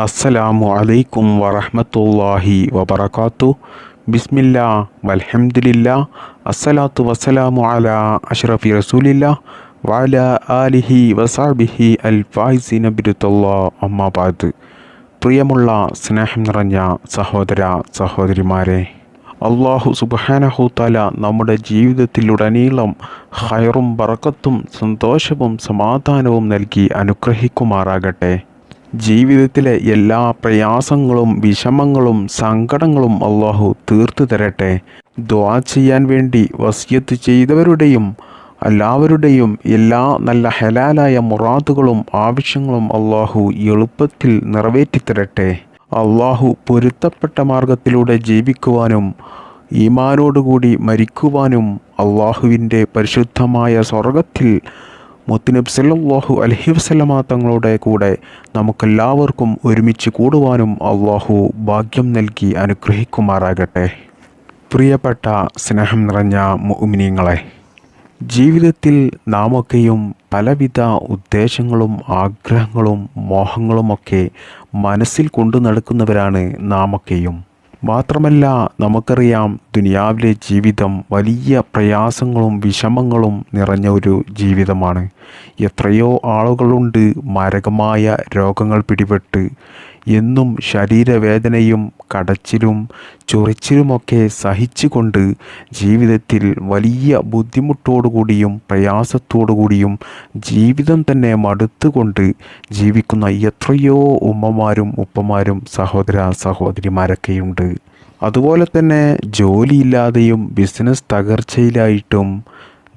അസ്സലാമു അലൈക്കും വറഹ്മത്തുള്ളാഹി വബറകാത്തു. ബിസ്മില്ല വൽഹംദില്ല അസ്സലാത്തു വസ്സലാമു അല അഷ്റഫി റസൂലില്ല. വാല ആലിഹി വസാബിഹി അൽ ഫായിസി നബിരുത്തല്ലാ അമ്മാബാദ് പ്രിയമുള്ള സ്നേഹം നിറഞ്ഞ സഹോദര സഹോദരിമാരെ അള്ളാഹു താല നമ്മുടെ ജീവിതത്തിലുടനീളം ഹൈറും ബറക്കത്തും സന്തോഷവും സമാധാനവും നൽകി അനുഗ്രഹിക്കുമാറാകട്ടെ. ജീവിതത്തിലെ എല്ലാ പ്രയാസങ്ങളും വിഷമങ്ങളും സങ്കടങ്ങളും അള്ളാഹു തീർത്തു തരട്ടെ. ദ്വാ ചെയ്യാൻ വേണ്ടി വസ്യത്ത് ചെയ്തവരുടെയും എല്ലാവരുടെയും എല്ലാ നല്ല ഹലാലായ മുറാദുകളും ആവശ്യങ്ങളും അള്ളാഹു എളുപ്പത്തിൽ നിറവേറ്റിത്തരട്ടെ. അള്ളാഹു പൊരുത്തപ്പെട്ട മാർഗത്തിലൂടെ ജീവിക്കുവാനും ഈമാനോടുകൂടി മരിക്കുവാനും അള്ളാഹുവിന്റെ പരിശുദ്ധമായ സ്വർഗത്തിൽ മുത്തുനബ് സല്ലാഹു അലഹി വസല്ലമ തങ്ങളുടെ കൂടെ നമുക്കെല്ലാവർക്കും ഒരുമിച്ച് കൂടുവാനും അള്ളാഹു ഭാഗ്യം നൽകി അനുഗ്രഹിക്കുമാറാകട്ടെ. പ്രിയപ്പെട്ട സ്നേഹം നിറഞ്ഞ മുഅ്മിനീങ്ങളെ ജീവിതത്തിൽ നാമൊക്കെയും പലവിധ ഉദ്ദേശങ്ങളും ആഗ്രഹങ്ങളും മോഹങ്ങളുമൊക്കെ മനസ്സിൽ കൊണ്ടു നടക്കുന്നവരാണ് നാമൊക്കെയും. മാത്രമല്ല നമുക്കറിയാം ദുനിയാവിലെ ജീവിതം വലിയ പ്രയാസങ്ങളും വിഷമങ്ങളും നിറഞ്ഞ ഒരു ജീവിതമാണ്. എത്രയോ ആളുകളുണ്ട് മാരകമായ രോഗങ്ങൾ പിടിപെട്ട് എന്നും ശരീരവേദനയും കടച്ചിലും ചൊറിച്ചിലുമൊക്കെ സഹിച്ചുകൊണ്ട് ജീവിതത്തിൽ വലിയ ബുദ്ധിമുട്ടോടുകൂടിയും പ്രയാസത്തോടുകൂടിയും ജീവിതം തന്നെ മടുത്തുകൊണ്ട് ജീവിക്കുന്ന എത്രയോ ഉമ്മമാരും ഉപ്പമാരും സഹോദര സഹോദരിമാരൊക്കെയുണ്ട്. അതുപോലെ തന്നെ ജോലിയില്ലാതെയും ബിസിനസ് തകർച്ചയിലായിട്ടും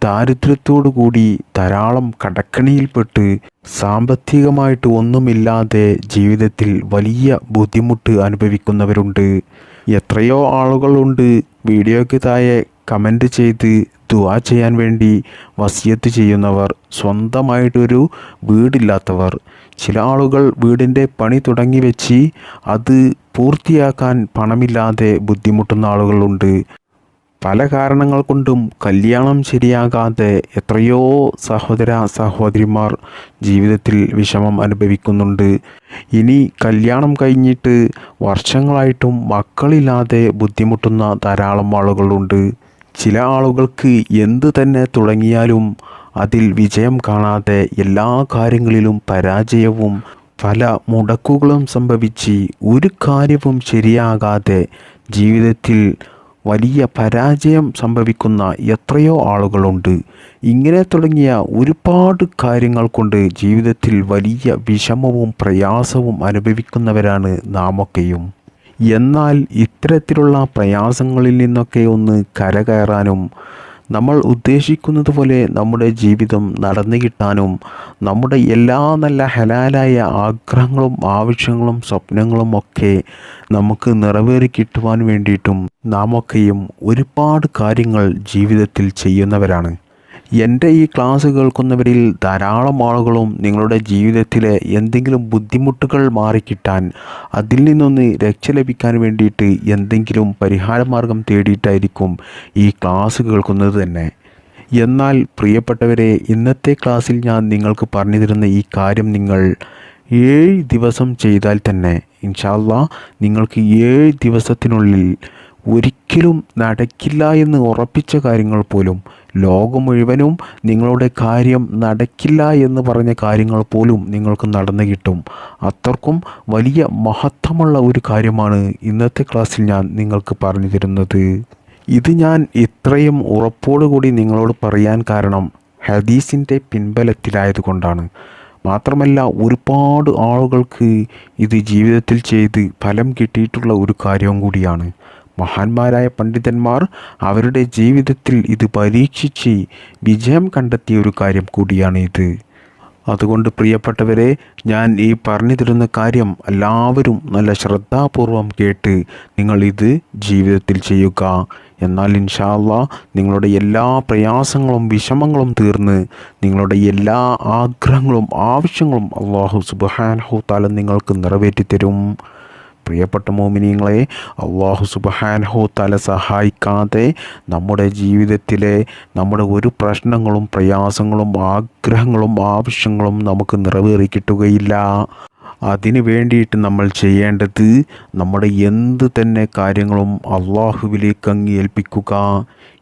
ദാരിദ്ര്യത്തോടു കൂടി ധാരാളം കടക്കണിയിൽപ്പെട്ട് സാമ്പത്തികമായിട്ട് ഒന്നുമില്ലാതെ ജീവിതത്തിൽ വലിയ ബുദ്ധിമുട്ട് അനുഭവിക്കുന്നവരുണ്ട്. എത്രയോ ആളുകളുണ്ട് വീഡിയോയ്ക്ക് താഴെ കമന്റ് ചെയ്ത് ദുവാ ചെയ്യാൻ വേണ്ടി വസിയത്ത് ചെയ്യുന്നവർ സ്വന്തമായിട്ടൊരു വീടില്ലാത്തവർ. ചില ആളുകൾ വീടിന്റെ പണി തുടങ്ങി വെച്ച് അത് പൂർത്തിയാക്കാൻ പണമില്ലാതെ ബുദ്ധിമുട്ടുന്ന ആളുകളുണ്ട്. പല കാരണങ്ങൾ കൊണ്ടും കല്യാണം ശരിയാകാതെ എത്രയോ സഹോദര സഹോദരിമാർ ജീവിതത്തിൽ വിഷമം അനുഭവിക്കുന്നുണ്ട്. ഇനി കല്യാണം കഴിഞ്ഞിട്ട് വർഷങ്ങളായിട്ടും മക്കളില്ലാതെ ബുദ്ധിമുട്ടുന്ന ധാരാളം ആളുകളുണ്ട്. ചില ആളുകൾക്ക് എന്ത് തന്നെ തുടങ്ങിയാലും അതിൽ വിജയം കാണാതെ എല്ലാ കാര്യങ്ങളിലും പരാജയവും പല മുടക്കുകളും സംഭവിച്ച് ഒരു കാര്യവും ശരിയാകാതെ ജീവിതത്തിൽ വലിയ പരാജയം സംഭവിക്കുന്ന എത്രയോ ആളുകളുണ്ട്. ഇങ്ങനെ തുടങ്ങിയ ഒരുപാട് കാര്യങ്ങൾ കൊണ്ട് ജീവിതത്തിൽ വലിയ വിഷമവും പ്രയാസവും അനുഭവിക്കുന്നവരാണ് നാമൊക്കെയും. എന്നാൽ ഇത്തരത്തിലുള്ള പ്രയാസങ്ങളിൽ നിന്നൊക്കെ ഒന്ന് കരകയറാനും നമ്മൾ ഉദ്ദേശിക്കുന്നത് പോലെ നമ്മുടെ ജീവിതം നടന്നു കിട്ടാനും നമ്മുടെ എല്ലാ നല്ല ഹലാലായ ആഗ്രഹങ്ങളും ആവശ്യങ്ങളും സ്വപ്നങ്ങളും ഒക്കെ നമുക്ക് നിറവേറി കിട്ടുവാൻ വേണ്ടിയിട്ടും നാമൊക്കെയും ഒരുപാട് കാര്യങ്ങൾ ജീവിതത്തിൽ ചെയ്യുന്നവരാണ്. എന്റെ ഈ ക്ലാസ് കേൾക്കുന്നവരിൽ ധാരാളം ആളുകളും നിങ്ങളുടെ ജീവിതത്തിലെ എന്തെങ്കിലും ബുദ്ധിമുട്ടുകൾ മാറിക്കിട്ടാൻ അതിൽ നിന്നൊന്ന് രക്ഷ ലഭിക്കാൻ വേണ്ടിയിട്ട് എന്തെങ്കിലും പരിഹാരമാർഗം തേടിയിട്ടായിരിക്കും ഈ ക്ലാസ് കേൾക്കുന്നത് തന്നെ. എന്നാൽ പ്രിയപ്പെട്ടവരെ ഇന്നത്തെ ക്ലാസ്സിൽ ഞാൻ നിങ്ങൾക്ക് പറഞ്ഞു തരുന്ന ഈ കാര്യം നിങ്ങൾ ഏഴ് ദിവസം ചെയ്താൽ തന്നെ ഇൻഷാല്ല നിങ്ങൾക്ക് ഏഴ് ദിവസത്തിനുള്ളിൽ ഒരിക്കലും നടക്കില്ല എന്ന് ഉറപ്പിച്ച കാര്യങ്ങൾ പോലും ലോകം മുഴുവനും നിങ്ങളുടെ കാര്യം നടക്കില്ല എന്ന് പറഞ്ഞ കാര്യങ്ങൾ പോലും നിങ്ങൾക്ക് നടന്നു കിട്ടും. അത്രക്കും വലിയ മഹത്വമുള്ള ഒരു കാര്യമാണ് ഇന്നത്തെ ക്ലാസ്സിൽ ഞാൻ നിങ്ങൾക്ക് പറഞ്ഞു തരുന്നത്. ഇത് ഞാൻ ഇത്രയും ഉറപ്പോടുകൂടി നിങ്ങളോട് പറയാൻ കാരണം ഹദീസിന്റെ പിൻബലത്തിലായതുകൊണ്ടാണ്. മാത്രമല്ല ഒരുപാട് ആളുകൾക്ക് ഇത് ജീവിതത്തിൽ ചെയ്ത് ഫലം കിട്ടിയിട്ടുള്ള ഒരു കാര്യവും കൂടിയാണ്. മഹാന്മാരായ പണ്ഡിതന്മാർ അവരുടെ ജീവിതത്തിൽ ഇത് പരീക്ഷിച്ച് വിജയം കണ്ടെത്തിയ ഒരു കാര്യം കൂടിയാണ് ഇത്. അതുകൊണ്ട് പ്രിയപ്പെട്ടവരെ ഞാൻ ഈ പറഞ്ഞു തരുന്ന കാര്യം എല്ലാവരും നല്ല ശ്രദ്ധാപൂർവം കേട്ട് നിങ്ങൾ ഇത് ജീവിതത്തിൽ ചെയ്യുക. എന്നാൽ ഇൻഷാല്ല നിങ്ങളുടെ എല്ലാ പ്രയാസങ്ങളും വിഷമങ്ങളും തീർന്ന് നിങ്ങളുടെ എല്ലാ ആഗ്രഹങ്ങളും ആവശ്യങ്ങളും അള്ളാഹു സുബാൻഹു താല നിങ്ങൾക്ക് നിറവേറ്റിത്തരും. പ്രിയപ്പെട്ട മോമിനിയങ്ങളെ അള്ളാഹു സുബഹാൻഹോ തല സഹായിക്കാതെ നമ്മുടെ ജീവിതത്തിലെ നമ്മുടെ ഒരു പ്രശ്നങ്ങളും പ്രയാസങ്ങളും ആഗ്രഹങ്ങളും ആവശ്യങ്ങളും നമുക്ക് നിറവേറി കിട്ടുകയില്ല. അതിനു വേണ്ടിയിട്ട് നമ്മൾ ചെയ്യേണ്ടത് നമ്മുടെ എന്ത് തന്നെ കാര്യങ്ങളും അള്ളാഹുവിലേക്ക് അങ്ങ് ഏൽപ്പിക്കുക.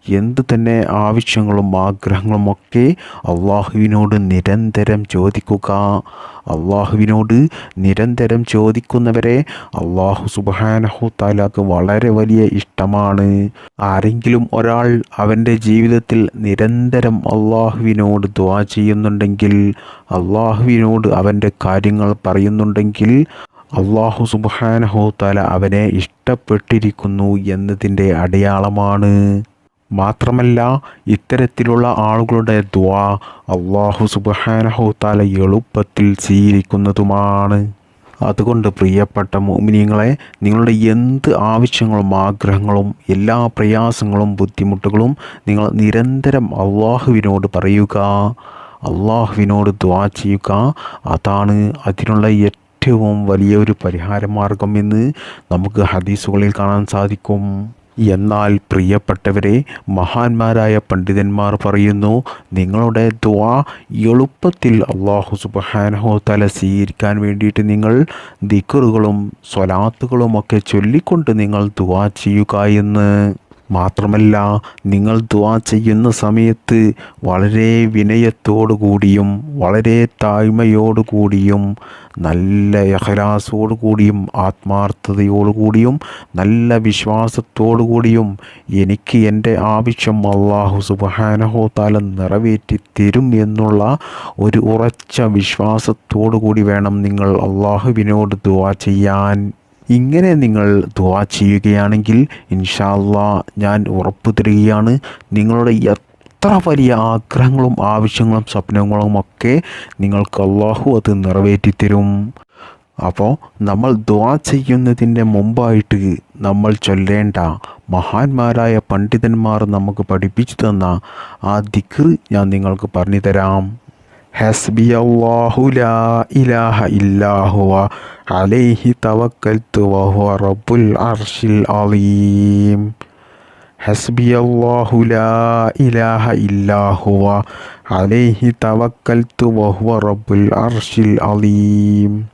എന്ത് തന്നെ ആവശ്യങ്ങളും ആഗ്രഹങ്ങളും ഒക്കെ അള്ളാഹുവിനോട് നിരന്തരം ചോദിക്കുക. അള്ളാഹുവിനോട് നിരന്തരം ചോദിക്കുന്നവരെ അള്ളാഹു സുബാനഹു താലാക്ക് വളരെ വലിയ ഇഷ്ടമാണ്. ആരെങ്കിലും ഒരാൾ അവന്റെ ജീവിതത്തിൽ നിരന്തരം അള്ളാഹുവിനോട് ദ്വാ ചെയ്യുന്നുണ്ടെങ്കിൽ അള്ളാഹുവിനോട് അവന്റെ കാര്യങ്ങൾ പറയുന്നുണ്ടെങ്കിൽ അള്ളാഹു സുബാനഹു താല അവനെ ഇഷ്ടപ്പെട്ടിരിക്കുന്നു എന്നതിന്റെ അടയാളമാണ്. മാത്രമല്ല ഇത്തരത്തിലുള്ള ആളുകളുടെ ദ്വാ അള്ളാഹു സുബഹാനഹു താല എളുപ്പത്തിൽ സ്വീകരിക്കുന്നതുമാണ്. അതുകൊണ്ട് പ്രിയപ്പെട്ട മോമിനിയങ്ങളെ നിങ്ങളുടെ എന്ത് ആവശ്യങ്ങളും ആഗ്രഹങ്ങളും എല്ലാ പ്രയാസങ്ങളും ബുദ്ധിമുട്ടുകളും നിങ്ങൾ നിരന്തരം അള്ളാഹുവിനോട് പറയുക അള്ളാഹുവിനോട് ദ്വാ ചെയ്യുക അതാണ് അതിനുള്ള ഏറ്റവും വലിയൊരു പരിഹാര മാർഗം എന്ന് നമുക്ക് ഹദീസുകളിൽ കാണാൻ സാധിക്കും. എന്നാൽ പ്രിയപ്പെട്ടവരെ മഹാന്മാരായ പണ്ഡിതന്മാർ പറയുന്നു നിങ്ങളുടെ ദ്വാ എളുപ്പത്തിൽ അള്ളാഹു സുബഹാനഹോ തല സ്വീകരിക്കാൻ വേണ്ടിയിട്ട് നിങ്ങൾ ദിക്കറുകളും സ്വലാത്തുകളും ഒക്കെ ചൊല്ലിക്കൊണ്ട് നിങ്ങൾ ദ്വാ ചെയ്യുക എന്ന് മാത്രമല്ല നിങ്ങൾ ദ്വാ ചെയ്യുന്ന സമയത്ത് വളരെ വിനയത്തോടു കൂടിയും വളരെ താഴ്മയോടു കൂടിയും നല്ല യഹലാസോടു കൂടിയും ആത്മാർത്ഥതയോടു കൂടിയും നല്ല വിശ്വാസത്തോടു കൂടിയും എനിക്ക് എന്റെ ആവശ്യം അള്ളാഹു സുബാനഹോ താല നിറവേറ്റി തരും എന്നുള്ള ഒരു ഉറച്ച വിശ്വാസത്തോടു കൂടി വേണം നിങ്ങൾ അള്ളാഹുവിനോട് ദുവാ ചെയ്യാൻ. ഇങ്ങനെ നിങ്ങൾ ദുവാ ചെയ്യുകയാണെങ്കിൽ ഇൻഷാല്ലാ ഞാൻ ഉറപ്പു തരികയാണ് നിങ്ങളുടെ എത്ര വലിയ ആഗ്രഹങ്ങളും ആവശ്യങ്ങളും സ്വപ്നങ്ങളും ഒക്കെ നിങ്ങൾക്ക് അള്ളാഹു അത് നിറവേറ്റിത്തരും. അപ്പോൾ നമ്മൾ ദ്വാ ചെയ്യുന്നതിന്റെ മുമ്പായിട്ട് നമ്മൾ ചൊല്ലേണ്ട മഹാന്മാരായ പണ്ഡിതന്മാർ നമുക്ക് പഠിപ്പിച്ചു തന്ന ആ ദിക്ർ ഞാൻ നിങ്ങൾക്ക് പറഞ്ഞു തരാം. ഹസ്ബി അള്ളാഹു ലാ ഇലാഹ അലൈഹി റബ്ബുൽ അലീം. ഹസ്ബി അള്ളാഹു ലാ ഇലാഹ അലൈഹി റബ്ബുൽ അർഷിൽ അലീം.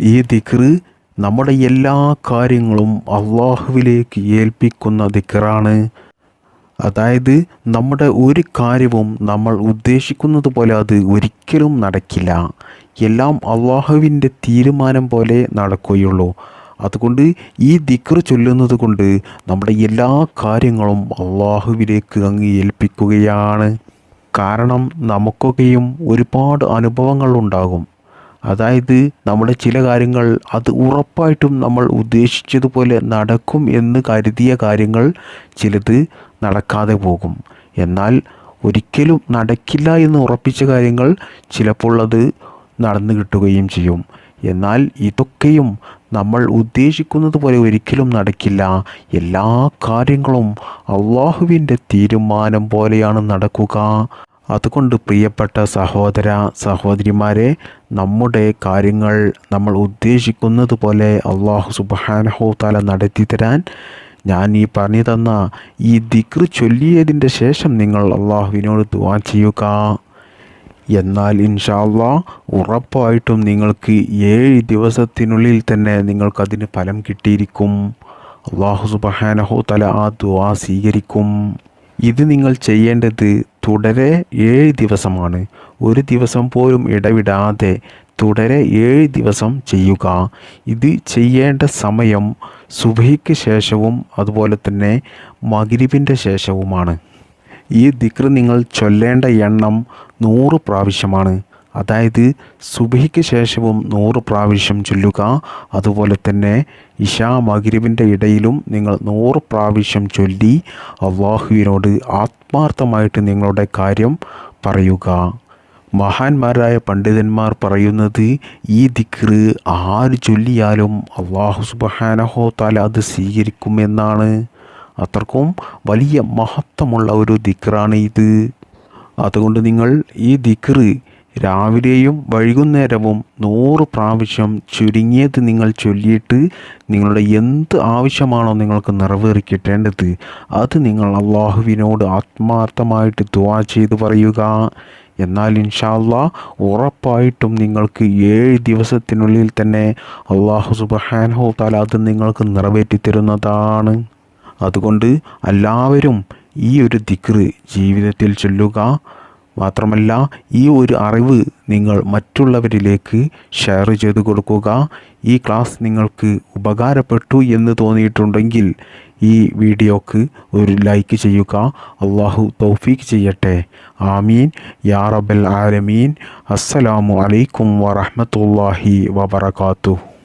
ഈ ദിക്റ് നമ്മുടെ എല്ലാ കാര്യങ്ങളും അള്ളാഹുവിലേക്ക് ഏൽപ്പിക്കുന്ന ദിക്റാണ്. അതായത് നമ്മുടെ ഒരു കാര്യവും നമ്മൾ ഉദ്ദേശിക്കുന്നത് പോലെ അത് ഒരിക്കലും നടക്കില്ല. എല്ലാം അള്ളാഹുവിന്റെ തീരുമാനം പോലെ നടക്കുകയുള്ളൂ. അതുകൊണ്ട് ഈ ദിക്ർ ചൊല്ലുന്നത് കൊണ്ട് നമ്മുടെ എല്ലാ കാര്യങ്ങളും അള്ളാഹുവിലേക്ക് അങ്ങ് ഏൽപ്പിക്കുകയാണ്. കാരണം നമുക്കൊക്കെയും ഒരുപാട് അനുഭവങ്ങൾ ഉണ്ടാകും. അതായത് നമ്മുടെ ചില കാര്യങ്ങൾ അത് ഉറപ്പായിട്ടും നമ്മൾ ഉദ്ദേശിച്ചതുപോലെ നടക്കും എന്ന് കരുതിയ കാര്യങ്ങൾ ചിലത് നടക്കാതെ പോകും. എന്നാൽ ഒരിക്കലും നടക്കില്ല എന്ന് ഉറപ്പിച്ച കാര്യങ്ങൾ ചിലപ്പോൾ അത് നടന്നു കിട്ടുകയും ചെയ്യും. എന്നാൽ ഇതൊക്കെയും നമ്മൾ ഉദ്ദേശിക്കുന്നത് പോലെ ഒരിക്കലും നടക്കില്ല. എല്ലാ കാര്യങ്ങളും അള്ളാഹുവിന്റെ തീരുമാനം പോലെയാണ് നടക്കുക. അതുകൊണ്ട് പ്രിയപ്പെട്ട സഹോദര സഹോദരിമാരെ നമ്മുടെ കാര്യങ്ങൾ നമ്മൾ ഉദ്ദേശിക്കുന്നത് പോലെ അള്ളാഹു സുബാനഹോ തല നടത്തി തരാൻ ഞാൻ ഈ പറഞ്ഞു തന്ന ഈ ദിക്ർ ചൊല്ലിയതിന്റെ ശേഷം നിങ്ങൾ അള്ളാഹുവിനോട് ദുവാ ചെയ്യുക. എന്നാൽ ഇൻഷാല്ലാ ഉറപ്പായിട്ടും നിങ്ങൾക്ക് ഏഴ് ദിവസത്തിനുള്ളിൽ തന്നെ നിങ്ങൾക്കതിന് ഫലം കിട്ടിയിരിക്കും. അള്ളാഹു സുബഹാനഹു തല ആ ദുവാ സ്വീകരിക്കും. ഇത് നിങ്ങൾ ചെയ്യേണ്ടത് തുടരെ ഏഴ് ദിവസമാണ്. ഒരു ദിവസം പോലും ഇടവിടാതെ തുടരെ ഏഴ് ദിവസം ചെയ്യുക. ഇത് ചെയ്യേണ്ട സമയം സുബഹിക്ക് ശേഷവും അതുപോലെ തന്നെ മകിരിബിന്റെ ശേഷവുമാണ്. ഈ ദിക്ർ നിങ്ങൾ ചൊല്ലേണ്ട എണ്ണം നൂറ് പ്രാവശ്യമാണ്. അതായത് സുബഹിക്ക് ശേഷവും നൂറ് പ്രാവശ്യം ചൊല്ലുക അതുപോലെ തന്നെ ഇഷാ മഗ്രിബിന്റെ ഇടയിലും നിങ്ങൾ നൂറ് പ്രാവശ്യം ചൊല്ലി അള്ളാഹുവിനോട് ആത്മാർത്ഥമായിട്ട് നിങ്ങളുടെ കാര്യം പറയുക. മഹാന്മാരായ പണ്ഡിതന്മാർ പറയുന്നത് ഈ ദിക്റ് ആര് ചൊല്ലിയാലും അള്ളാഹു സുബഹാനഹോ താല അത് സ്വീകരിക്കുമെന്നാണ്. അത്രക്കും വലിയ മഹത്വമുള്ള ഒരു ദിക്റാണ് ഇത്. അതുകൊണ്ട് നിങ്ങൾ ഈ ദിക്റ് രാവിലെയും വൈകുന്നേരവും നൂറ് പ്രാവശ്യം ചുരുങ്ങിയത് നിങ്ങൾ ചൊല്ലിയിട്ട് നിങ്ങളുടെ എന്ത് ആവശ്യമാണോ നിങ്ങൾക്ക് നിറവേറി അത് നിങ്ങൾ അള്ളാഹുവിനോട് ആത്മാർത്ഥമായിട്ട് ദുവാ ചെയ്ത് പറയുക. എന്നാൽ ഇൻഷാല്ല ഉറപ്പായിട്ടും നിങ്ങൾക്ക് ഏഴ് ദിവസത്തിനുള്ളിൽ തന്നെ അള്ളാഹു സുബഹാനഹു താല അത് നിങ്ങൾക്ക് നിറവേറ്റി തരുന്നതാണ്. അതുകൊണ്ട് എല്ലാവരും ഈ ഒരു ദിക്റ് ജീവിതത്തിൽ ചൊല്ലുക. മാത്രമല്ല ഈ ഒരു അറിവ് നിങ്ങൾ മറ്റുള്ളവരിലേക്ക് ഷെയർ ചെയ്തു കൊടുക്കുക. ഈ ക്ലാസ് നിങ്ങൾക്ക് ഉപകാരപ്പെട്ടു എന്ന് തോന്നിയിട്ടുണ്ടെങ്കിൽ ഈ വീഡിയോക്ക് ഒരു ലൈക്ക് ചെയ്യുക. അള്ളാഹു തൗഫീക്ക് ചെയ്യട്ടെ. ആമീൻ. യാ റബൽ ആലമീൻ. അസ്സലാമു അലൈക്കും വറഹ്മത്തുള്ളാഹി വബറകാതുഹു.